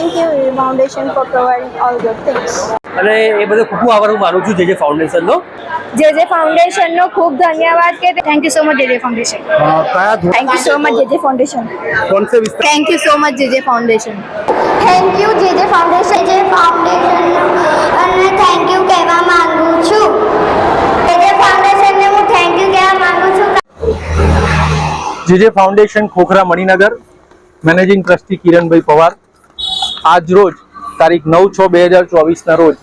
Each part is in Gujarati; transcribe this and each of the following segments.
Thank you Foundation, for providing all good things. અને એ બધું ખૂબ ખૂબ આભાર હું માનું છું જે જે ફાઉન્ડેશનનો જે જે ફાઉન્ડેશનનો ખૂબ ધન્યવાદ કે thank you so much J J Foundation thank you so much J J Foundation કોણ સે વિસ્તાર? Thank you so much J J Foundation thank you J J foundation જે ફાઉન્ડેશન અને થેન્ક યુ કહેવા માંગુ છું. જે જે ફાઉન્ડેશનને હું થેન્ક યુ કહેવા માંગુ છું. J J Foundation Khokhra Maninagar managing trustee Kiranbhai Pawar. આજ રોજ તારીખ નવ છ બે હજાર ચોવીસના રોજ,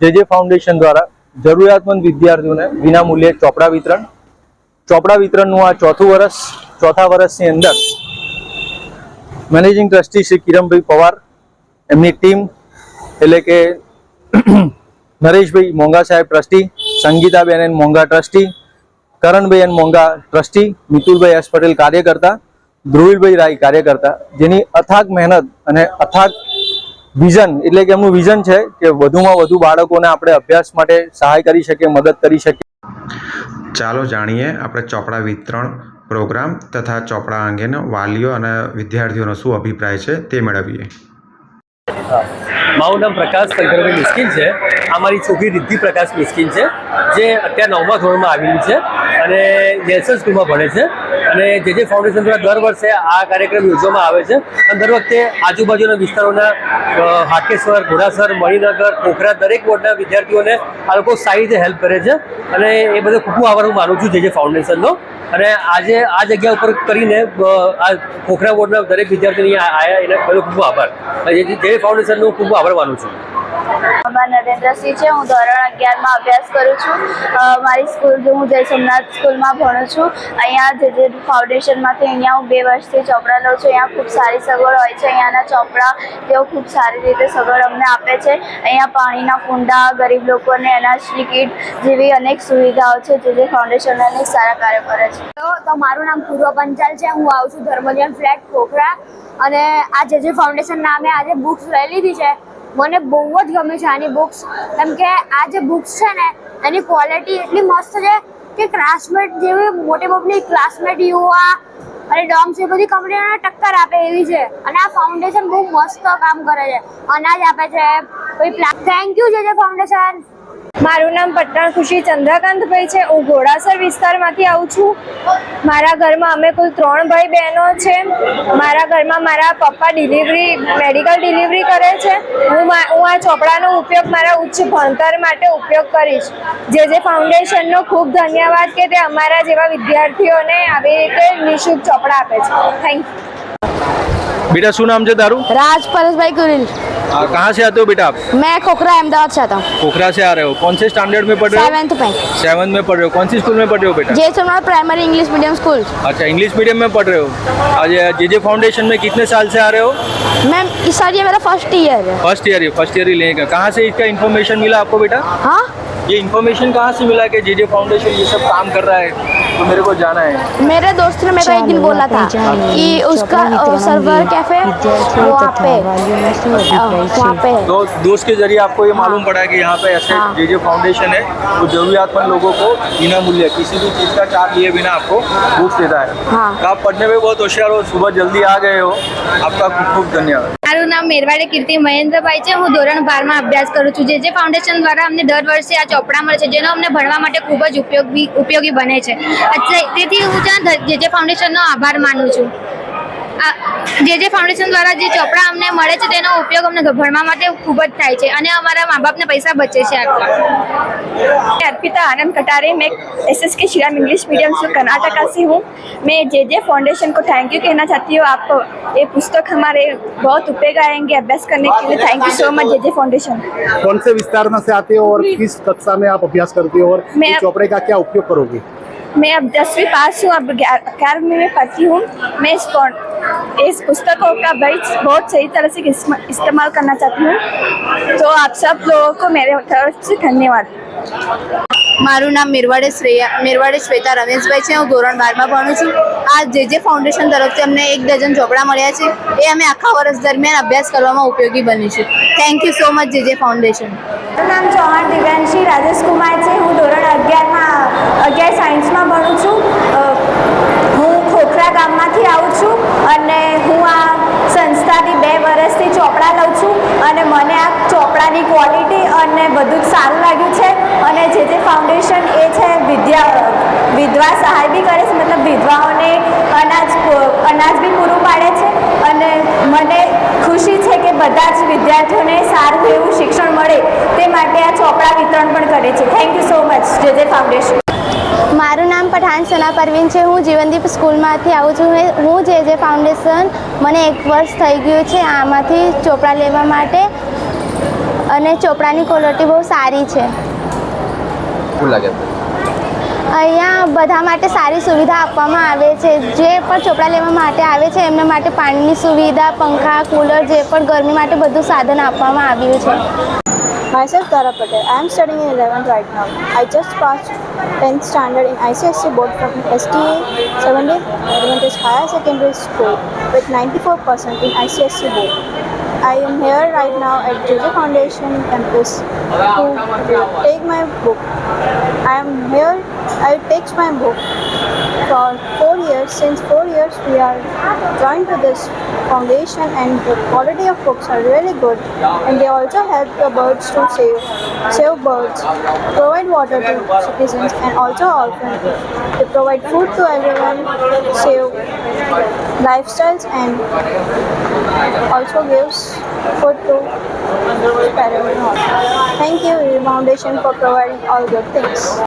જે જે ફાઉન્ડેશન દ્વારા જરૂરિયાતમંદ વિદ્યાર્થીઓને વિનામૂલ્યે ચોપડા વિતરણ, ચોપડા વિતરણનું આ ચોથું વર્ષ ચોથા વર્ષની અંદર મેનેજિંગ ટ્રસ્ટી શ્રી કિરણભાઈ પવાર, એમની ટીમ, એટલે કે નરેશભાઈ મોંઘા સાહેબ trustee, Sangitaben N Mongha trustee, Karanbhai N Mongha trustee, Mitulbhai S Patel કાર્યકર્તા, ધ્રુવીલભાઈ રાય કાર્યકર્તા, જેની અથાગ મહેનત અને અથાગ વિઝન, એટલે કે એમનું વિઝન છે કે વધુમાં વધુ બાળકોને આપણે અભ્યાસ માટે સહાય કરી શકીએ, મદદ કરી શકીએ. ચાલો જાણીએ આપણે ચોપડા વિતરણ પ્રોગ્રામ તથા ચોપડા અંગેનો વાલીઓ અને વિદ્યાર્થીઓનો શું અભિપ્રાય છે તે મેળવીએ. મારું નામ પ્રકાશ શંકરભાઈ મિસ્કિન છે. આ મારી છોકરી રિદ્ધિ પ્રકાશ મિસ્કિન છે, જે અત્યારે નવમા ધોરણમાં આવેલી છે અને નેલ્સન સ્કૂલમાં ભણે છે. અને જે જે ફાઉન્ડેશન દ્વારા દર વર્ષે આ કાર્યક્રમ યોજવામાં આવે છે અને દર વખતે આજુબાજુના વિસ્તારોના હાકેશ્વર, ઘોડાસર, મણિનગર ખોખરા દરેક વોર્ડના વિદ્યાર્થીઓને આ લોકો સારી રીતે હેલ્પ કરે છે. અને એ બધો ખૂબ ખૂબ માનું છું જે જે ફાઉન્ડેશનનો અને આજે આ જગ્યા ઉપર કરીને આ ખોખરા બોર્ડના દરેક વિદ્યાર્થીની આવ્યા એને ખૂબ આભાર. જે ફાઉન્ડેશનનો ખૂબ આભાર માનું છું. મારું નરેન્દ્રસિંહ છે, હું ધોરણ અગિયારમાં અભ્યાસ કરું છું. મારી સ્કૂલ હું જય સોમનાથ સ્કૂલમાં ભણું છું. અહીંયા જે જે ફાઉન્ડેશનમાંથી અહીંયા હું બે વર્ષથી ચોપડા લઉં છું. અહીંયા ખૂબ સારી સગવડ હોય છે. અહીંયાના ચોપડા તેઓ ખૂબ સારી રીતે સગવડ અમને આપે છે. અહીંયા પાણીના કુંડા, ગરીબ લોકોને અનાજની કીટ જેવી અનેક સુવિધાઓ છે જે જે ફાઉન્ડેશન અનેક સારા કાર્ય કરે છે. તો તો મારું નામ પૂર્વ પંચાલ છે. હું આવું છું ધર્મજન ફ્લેટ ખોખરા અને આ જે જે ફાઉન્ડેશન નામે આજે બુક્સ લઈ લીધી છે મને બહુ જ ગમે છે આની બુક્સ કેમ કે આ જે બુક્સ છે ને, એની ક્વોલિટી એટલી મસ્ત છે કે ક્લાસમેટ જેવી મોટી મોટી ક્લાસમેટ યુવા અને ડોમ્સ એ બધી કંપનીઓને ટક્કર આપે એવી છે. અને આ ફાઉન્ડેશન બહુ મસ્ત કામ કરે છે. અનાજ આપે છે. કોઈ થેન્ક યુ છે જે ફાઉન્ડેશન મારું નામ પટણ ખુશી ચંદ્રકાંતભાઈ છે. હું ઘોડાસર વિસ્તારમાંથી આવું છું. મારા ઘરમાં અમે કુલ ત્રણ ભાઈ બહેનો છે. મારા ઘરમાં મારા પપ્પા ડિલિવરી મેડિકલ ડિલિવરી કરે છે. હું હું આ ચોપડાનો ઉપયોગ મારા ઉચ્ચ ભણતર માટે ઉપયોગ કરીશ. જે જે ફાઉન્ડેશનનો ખૂબ ધન્યવાદ કે તે અમારા જેવા વિદ્યાર્થીઓને આવી રીતે નિઃશુલ્ક ચોપડા આપે છે. થેન્ક યુ બેટા શું નામ છે તારું? રાજ પરેશભાઈ ગુરિલ कहाँ से आते हो बेटा आप? मैं खोखरा अहमदाबाद से आता हूँ। पोखरा से आ रहे हो। कौन से स्टैंडर्ड में पढ़ रहे हो? में। सेवन में पढ़ रहे हो। कौन सी स्कूल में पढ़ रहे हो बेटा? Jai Somnath primary English medium school अच्छा इंग्लिश मीडियम में पढ़ रहे हो। आज जे जे फाउंडेशन में कितने साल से आ रहे हो? मैम इस साल ये मेरा फ़र्स्ट ईयर है। फ़र्स्ट ईयर फ़र्स्ट ईयर ही लेगा कहाँ से इसका इन्फॉर्मेशन मिला आपको बेटा? हाँ? ये इन्फॉर्मेशन कहाँ से मिला कि जे जे फाउंडेशन ये सब काम कर रहा है? तो मेरे को जाना है मेरे दोस्त ने मेरे को एक दिन बोला था कि उसका अ, सर्वर कैफे वहाँ पे अ, वहाँ पे है तो दोस्त के जरिए आपको ये मालूम पड़ा कि यहाँ पे ऐसे हाँ। जे जे फाउंडेशन है वो जरूरियातमंद लोगों को बिना मूल्य किसी भी चीज़ का चार्ज लिए बिना आपको बुक्स देता है हाँ। तो आप पढ़ने में बहुत होशियार हो सुबह जल्दी आ गए हो आपका खूब खूब धन्यवाद મારું નામ મેરવાડે કીર્તિ મહેન્દ્રભાઈ છે હું ધોરણ બારમાં અભ્યાસ કરું છું જે જે ફાઉન્ડેશન દ્વારા અમને દર વર્ષે આ ચોપડા મળે છે જેનો અમને ભણવા માટે ખૂબ જ ઉપયોગી ઉપયોગી બને છે એટલે તેથી હું ત્યાં ધ- જે જે ફાઉન્ડેશનનો આભાર માનું છું આ જે જે ફાઉન્ડેશન દ્વારા જે ચોપડા અમને મળે છે તેનો ઉપયોગ અમને ભણવા માટે ખૂબ જ થાય છે અને અમારા મા બાપને પૈસા બચે છે આટલા अर्पिता आनंद कटारे मैं एस एस के श्रीराम इंग्लिश मीडियम से कर्नाटका से हूँ मैं जे जे फाउंडेशन को थैंक यू कहना चाहती हूँ आपको ये पुस्तक हमारे बहुत उपयोग आएंगे अभ्यास करने के लिए thank you so much J J foundation कौन से विस्तार में से आते हो और किस कक्षा में आप अभ्यास करते हो और मैं- इस चौपड़े का क्या उपयोग करोगे मैं अब दसवीं पास हूँ अब ग्यारह ग्यारहवीं में पढ़ती हूँ मैं इस फौं- इस पुस्तकों का बहुत बहुत सही तरह से इस्म- इस्तेमाल करना चाहती हूँ तो आप सब लोगों को मेरे तरफ से धन्यवाद મારું નામ મિરવાડે શ્રેયા મિરવાડે શ્વેતા રમેશભાઈ છે હું ધોરણ બારમાં ભણું છું આ જે જે ફાઉન્ડેશન તરફથી અમને એક ડઝન ચોપડા મળ્યા છે એ અમે આખા વર્ષ દરમિયાન અભ્યાસ કરવામાં ઉપયોગી બનીશું thank you so much J J foundation મારું નામ ચૌહાણ દિવ્યાંશી રાજેશ કુમાર છે હું ધોરણ અગિયારમાં અગિયાર સાયન્સમાં ભણું છું. હું ખોખરા ગામમાંથી આવું છું અને હું આ સંસ્થાથી બે વર્ષથી ચોપડા લઉં છું અને મને આ ચોપડાની ક્વોલિટી અને બધું જ સારું લાગ્યું છે અને જે જે ફાઉન્ડેશન એ છે વિદ્યા, વિધવા સહાય બી કરે છે, મતલબ વિધવાઓને અનાજ અનાજ બી પૂરું પાડે છે અને મને ખુશી છે કે બધા જ વિદ્યાર્થીઓને સારું એવું શિક્ષણ મળે તે માટે આ ચોપડા વિતરણ પણ કરે છે. Thank you so much J J foundation મારું નામ પઠાણ સના પરવીન છે. હું જીવનદીપ સ્કૂલમાંથી આવું છું. હું- જે જે ફાઉન્ડેશન મને એક વર્ષ થઈ ગયું છે આમાંથી ચોપડા લેવા માટે અને ચોપડાની ક્વોલિટી બહુ સારી છે. શું લાગે અહીંયા બધા માટે સારી સુવિધા આપવામાં આવે છે જે પણ ચોપડા લેવા માટે આવે છે એમના માટે પાણીની સુવિધા પંખા કુલર જે પણ ગરમી માટે બધું સાધન આપવામાં આવ્યું છે Myself Tara Patel. I am studying in 11th right now. I just passed 10th standard in ICSC board from STA 17th Adventist Higher Secondary School with 94% in ICSC board. I am here right now at JJ Foundation campus to take my book. I am here. I take my book for four years. Since four years, we are joined to this foundation, and the quality of books are really good. And they also help the birds to save, save birds, provide water to citizens, and also orphans. They provide food to everyone, save lifestyles, and also gives food to parents. Thank you, Foundation, for providing all good things.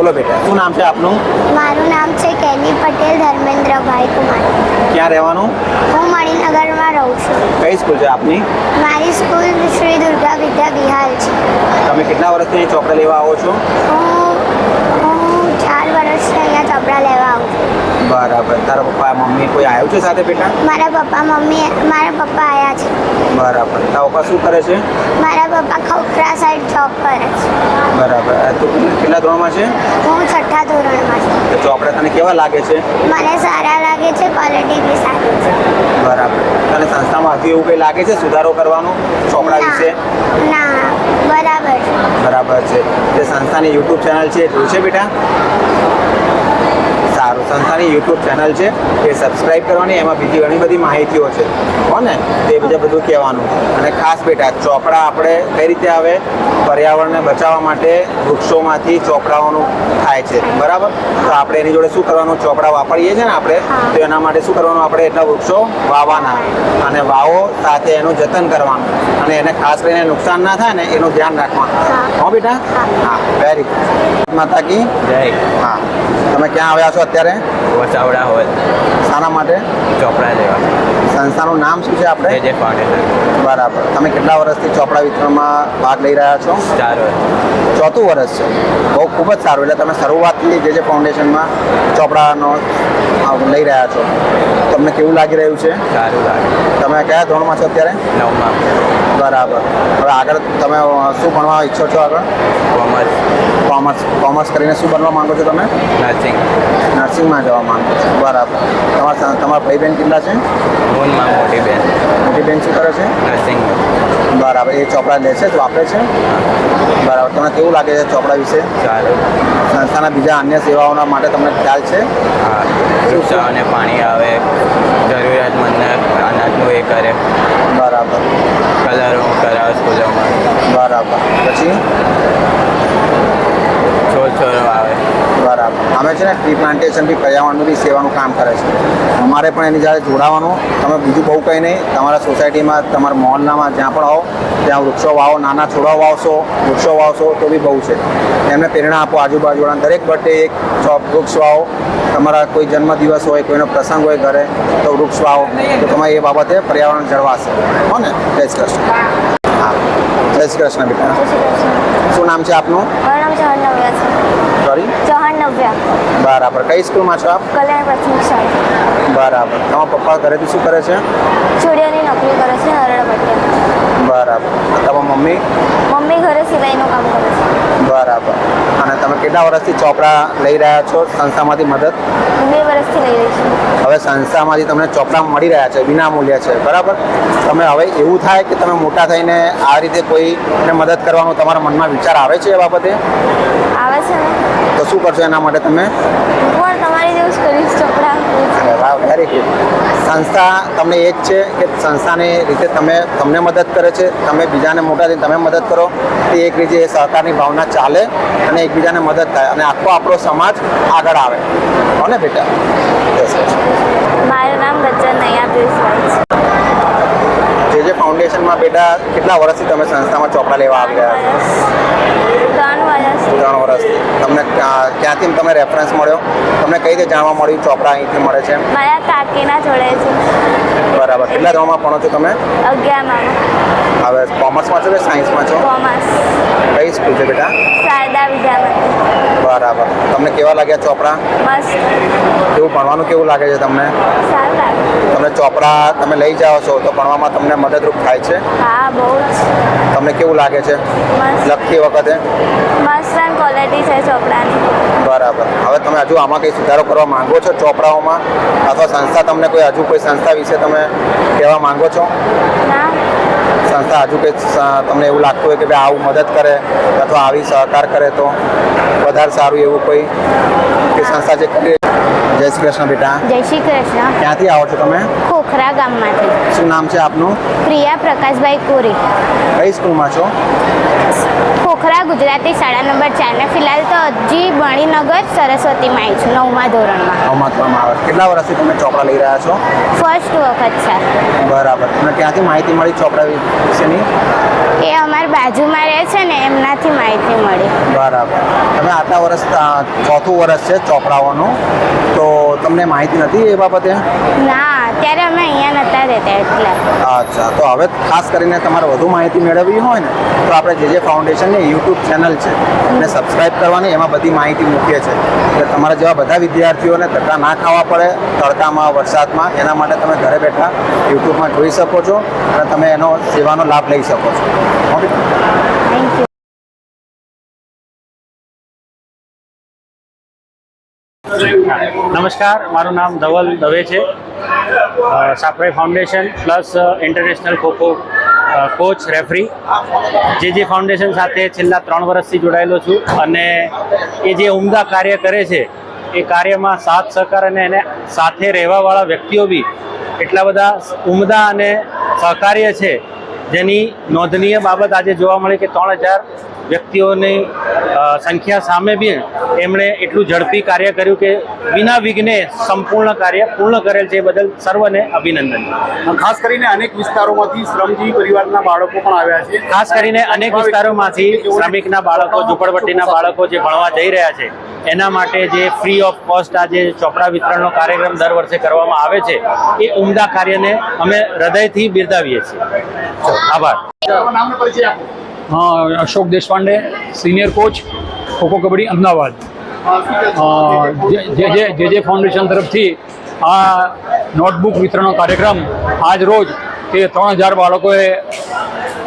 બોલો બેટા શું નામ છે આપનું? મારું નામ છે કેની પટેલ ધર્મેન્દ્રભાઈ કુમાર. ક્યાં રહેવાનું? હું મણિનગરમાં રહું છું. કઈ સ્કૂલ છે આપની? મારી સ્કૂલ શ્રી દુર્ગા વિદ્યા વિહાર છે. તમે કેટલા વર્ષથી ચોપડા લેવા આવો છો? હું ચાર વર્ષથી અહીંયા ચોપડા લેવા આવું બરાબર. તારા પપ્પા મમ્મી કોઈ આવ્યું છે સાથે બેટા મારા પપ્પા મમ્મી મારા પપ્પા આવ્યા છે. બરાબર. તારો પપ્પા શું કરે છે? મારા પપ્પા ખોખરા સાઈડ જોબ કરે છે. બરાબર. તું કેટલા ધોરણમાં છે? હું છઠ્ઠા ધોરણમાં છું. તો ચોપડા તને કેવા લાગે છે? મને સારા લાગે છે ક્વોલિટી બી સારી છે. બરાબર. તને સંસ્થામાં હતી એવું કંઈ લાગે છે સુધારો કરવાનો ચોપડા વિશે? ના બરાબર બરાબર છે. તે સંસ્થાની યુટ્યુબ ચેનલ છે જોયું છે બેટા? સારું. સંસ્થાની યુટ્યુબ ચેનલ છે. એ સબસ્ક્રાઈબ કરવાની એમાં બીજી ઘણી બધી માહિતીઓ છે. હો ને? તે બીજા બધું કહેવાનું. અને ખાસ બેટા ચોપડા આપણે કઈ રીતે આવે? પર્યાવરણને બચાવવા માટે વૃક્ષોમાંથી ચોપડાઓનું થાય છે. બરાબર? તો આપણે એની જોડે શું કરવાનું? ચોપડા વાપરીએ છીએ ને આપણે તો એના માટે શું કરવાનું? આપણે એટલા વૃક્ષો વાવવાના. અને વાવો સાથે એનું જતન કરવાનું. અને એને ખાસ કરીને નુકસાન ના થાય ને એનું ધ્યાન રાખવાનું. હો. બેટા? હા. વેરી ગુડ માતા કી જય. હા. તમે ક્યાં આવ્યા છો અત્યારે? વસાવડા હોય. શાના માટે? ચોપડા લેવા. સંસ્થાનું નામ શું છે આપણે? જે ફાઉન્ડેશન બરાબર. તમે કેટલા વર્ષથી ચોપડા વિતરણમાં ભાગ લઈ રહ્યા છો? ચાર વર્ષ. ચોથું વર્ષ છે. બહુ ખૂબ જ સારું. એટલે તમે શરૂઆતથી જે જે ફાઉન્ડેશનમાં ચોપડાનો લઈ રહ્યા છો તમને કેવું લાગી રહ્યું છે? સારું લાગે. તમે કયા ધોરણમાં છો અત્યારે? નવમાં. બરાબર. હવે આગળ તમે શું ભણવા ઈચ્છો છો આગળ? કોમર્સ. કોમર્સ. કોમર્સ કરીને શું બનવા માંગો છો તમે? નર્સિંગ. નર્સિંગમાં જવા માંગો છો. બરાબર. તમારા તમારા ભાઈ બહેન કેટલા છે? મૂનમાં મોટી બેન. મોટી બેન શું કરે છે? નર્સિંગ બરાબર એ ચોપડા લે છે વાપરે છે? બરાબર તમને કેવું લાગે છે ચોપડા વિશે? સારું સંસ્થાના બીજા અન્ય સેવાઓના માટે તમને ખ્યાલ છે? હા વૃક્ષાઓને પાણી આવે જરૂરિયાતમંદને અનાજનું એ કરે. બરાબર. કલરો કરાવે સ્કૂલોમાં. બરાબર. પછી? બરાબર. અમે છે ને ટ્રી પ્લાન્ટેશન બી પર્યાવરણનું બી સેવાનું કામ કરે છે. અમારે પણ એની જ્યારે જોડાવાનું. તમે બીજું બહુ કંઈ નહીં. તમારા સોસાયટીમાં, તમારા મોહલ્લામાં જ્યાં પણ આવો, ત્યાં વૃક્ષો વાવો, નાના છોડો વાવશો, વૃક્ષો વાવશો, તો બી બહુ છે. એમને પ્રેરણા આપો આજુબાજુવાળા દરેક બર્થડે એક વૃક્ષ વાવો. તમારા કોઈ જન્મદિવસ હોય, કોઈનો પ્રસંગ હોય ઘરે, તો વૃક્ષ વાવો. તો તમારે એ બાબતે પર્યાવરણ જળવાશે. હો ને? જય શ્રી જય શ્રી કૃષ્ણ બેટા શું નામ છે આપનું? મારું નામ છે અર્ણવ્યા છે. સોરી ચૌહાણ નવ્યા બરાબર. કઈ સ્કૂલમાં છો આપ? કલ્યાણ પ્રાથમિક શાળા. બરાબર. તમારા પપ્પા ઘરેથી શું કરે છે? ચૂડિયાની નોકરી કરે છે નરડા પટેલ બરાબર. તમારા મમ્મી? મમ્મી ઘરે સિલાઈનું કામ કરે છે. બરાબર. અને તમે કેટલા વર્ષથી ચોપડા લઈ રહ્યા છો? સંસ્થામાંથી મદદ? બે વર્ષથી લઈ રહી છું. હવે સંસ્થામાંથી તમને ચોપડા મળી રહ્યા છે વિના મૂલ્ય છે. બરાબર? તમે હવે એવું થાય કે તમે મોટા થઈને આ રીતે કોઈને મદદ કરવાનો તમારા મનમાં વિચાર આવે છે એ બાબતે? આવે છે તો શું કરશો એના માટે તમે? તમારી જેવું જ કરીશ ચોપડા વાહ વેરી ગુડ સંસ્થા તમને એક છે કે સંસ્થાની રીતે તમે તમને મદદ કરે છે તમે બીજાને મોટા તમે મદદ કરો. તે એક રીતે એ સહકારની ભાવના ચાલે અને એકબીજાને મદદ થાય અને આખો આપણો સમાજ આગળ આવે. હો ને બેટા. મારું નામ બચ્ચન નૈયા પિયુષભાઈ છે. જે જે ફાઉન્ડેશનમાં બેટા કેટલા વર્ષથી તમે સંસ્થામાં ચોપડા લેવા આવી ગયા ત્રણ ત્રણ વર્ષથી. તમને ક્યાંથી તમે રેફરન્સ મળ્યો? તમને કઈ રીતે જાણવા મળ્યું? ચોપડા અહીંથી મળે છે? મારા કાકીના જોડે છે. બરાબર. કેટલા ધોરણમાં ભણો છો તમે? અગિયારમાં. હવે કોમર્સમાં છો કે સાયન્સમાં છો? કોમર્સ. કઈ સ્કૂલ છે બેટા? શારદા વિદ્યામંદિર. બરાબર. તમને કેવા લાગ્યા ચોપડા? મસ્ત. કેવું ભણવાનું કેવું લાગે છે તમને? સારું લાગે. તમને ચોપડા તમે લઈ જાઓ છો તો ભણવામાં તમને મદદરૂપ થાય છે? હા બહુ તમને કેવું લાગે છે? લખતી વખતે? મસ્ત. ક્વોલિટી છે ચોપડાની. બરાબર. હવે તમે હજુ આમાં કંઈ સુધારો કરવા માંગો છો ચોપડાઓમાં? અથવા સંસ્થા તમને કોઈ હજુ કોઈ સંસ્થા વિશે તમે કહેવા માંગો છો? ના. સંસ્થા હજુ કંઈ તમને એવું લાગતું હોય કે ભાઈ આવું મદદ કરે અથવા આવી સહકાર કરે તો વધારે સારું એવું કોઈ? કે સંસ્થા જે જય શ્રી કૃષ્ણ બેટા. જય શ્રી કૃષ્ણ. ક્યાંથી આવો છો તમે? ખોખરા ગામમાંથી. શું નામ છે આપનું? પ્રિયા પ્રકાશભાઈ કોરી. કઈ સ્કૂલમાં છો? ખોખરા ગુજરાતી શાળા નંબર ચાર ને ફિલહાલ તો હજી મણિનગર સરસ્વતીમાં આવી છું નવમા ધોરણમાં. નવમાત્રમાં આવે કેટલા વર્ષથી તમે ચોપડા લઈ રહ્યા છો? ફર્સ્ટ વખત છે. બરાબર. તમને ક્યાંથી માહિતી મળી ચોપડા વિશેની? એ અમારી બાજુમાં રહે છે ને એમનાથી માહિતી મળી. બરાબર. તમે આટલા વર્ષ ચોથું વર્ષ છે ચોપડાઓનું. તો તમને માહિતી નથી એ બાબતે? ના ત્યારે અમે અહીંયા નતા રહેતા એટલે. અચ્છા તો હવે ખાસ કરીને તમારે વધુ માહિતી મેળવવી હોય ને તો આપણે જે જે ફાઉન્ડેશનની યુટ્યુબ ચેનલ છે એને સબસ્ક્રાઇબ કરવાની એમાં બધી માહિતી મૂકીએ છે એટલે તમારા જેવા બધા વિદ્યાર્થીઓને ધક્કા ના ખાવા પડે તડકામાં વરસાદમાં એના માટે તમે ઘરે બેઠા યુટ્યુબમાં જોઈ શકો છો અને તમે એનો સેવાનો લાભ લઈ શકો છો. ઓકે નમસ્કાર, મારું નામ ધવલ દવે છે. સાપરાઈ Foundation plus international kho kho coach, referee. J J Foundation સાથે છેલ્લા ત્રણ વર્ષથી જોડાયેલો છું અને એ જે ઉમદા કાર્ય કરે છે, એ કાર્યમાં સાથ સહકાર અને એને સાથે રહેવાવાળા વ્યક્તિઓ બી એટલા બધા ઉમદા અને સહકાર્ય છે જેની નોંધનીય બાબત આજે જોવા મળી કે ત્રણ હજાર વ્યક્તિઓની સંખ્યા સામે બી એમણે એટલું ઝડપી કાર્ય કર્યું કે વિના વિઘ્ને સંપૂર્ણ કાર્ય પૂર્ણ કરેલ છે એ બદલ સર્વને અભિનંદન. ખાસ કરીને અનેક વિસ્તારોમાંથી શ્રમજીવી પરિવારના બાળકો પણ આવ્યા છે. ખાસ કરીને અનેક વિસ્તારોમાંથી શ્રમિકના બાળકો ઝૂંપડપટ્ટીના બાળકો જે ભણવા જઈ રહ્યા છે એના માટે જે ફ્રી ઓફ કોસ્ટ આ જે ચોપડા વિતરણનો કાર્યક્રમ દર વર્ષે કરવામાં આવે છે, એ ઉમદા કાર્યને અમે હૃદયથી બિરદાવીએ છીએ. આભાર. Ashok Deshpande senior coach kho kho kabaddi, Ahmedabad. J J, J- જે ફાઉન્ડેશન તરફથી આ નોટબુક વિતરણનો કાર્યક્રમ આજ રોજ તે ત્રણ હજાર બાળકોએ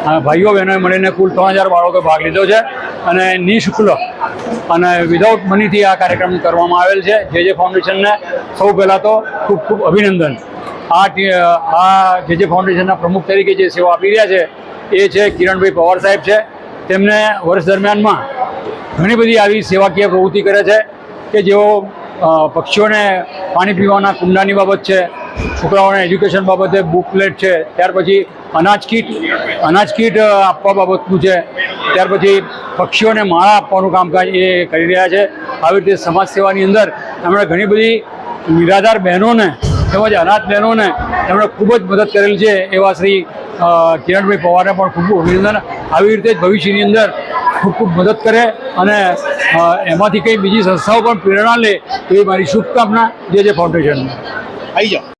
ભાઈઓ, બહેનોએ મળીને કુલ ત્રણ હજાર બાળકોએ ભાગ લીધો છે અને નિઃશુલ્ક અને વિધાઉટ મનીથી આ કાર્યક્રમ કરવામાં આવેલ છે. જે જે ફાઉન્ડેશનને સૌ પહેલાં તો ખૂબ ખૂબ અભિનંદન. આ આ જે જે ફાઉન્ડેશનના પ્રમુખ તરીકે જે સેવા આપી રહ્યા છે, એ છે કિરણભાઈ પવાર સાહેબ છે. તેમને વર્ષ દરમિયાનમાં ઘણી બધી આવી સેવાકીય પ્રવૃત્તિ કરે છે કે જેઓ પક્ષીઓને પાણી પીવાના કુંડાની બાબત છે, છોકરાઓને એજ્યુકેશન બાબતે બુકલેટ છે, ત્યાર પછી અનાજ કીટ અનાજ કીટ આપવા બાબતનું છે. ત્યાર પછી પક્ષીઓને માળા આપવાનું કામકાજ એ કરી રહ્યા છે. આવી રીતે સમાજ સેવાની અંદર એમણે ઘણી બધી નિરાધાર બહેનોને તેમજ અનાથ બહેનોને એમણે ખૂબ જ મદદ કરેલી છે એવા શ્રી કિરણભાઈ પવારને પણ ખૂબ ખૂબ અભિનંદન. આવી રીતે જ ભવિષ્યની અંદર ખૂબ ખૂબ મદદ કરે અને એમાંથી કંઈ બીજી સંસ્થાઓ પણ પ્રેરણા લે એવી મારી શુભકામના જે જે ફાઉન્ડેશનની આવી જાઓ.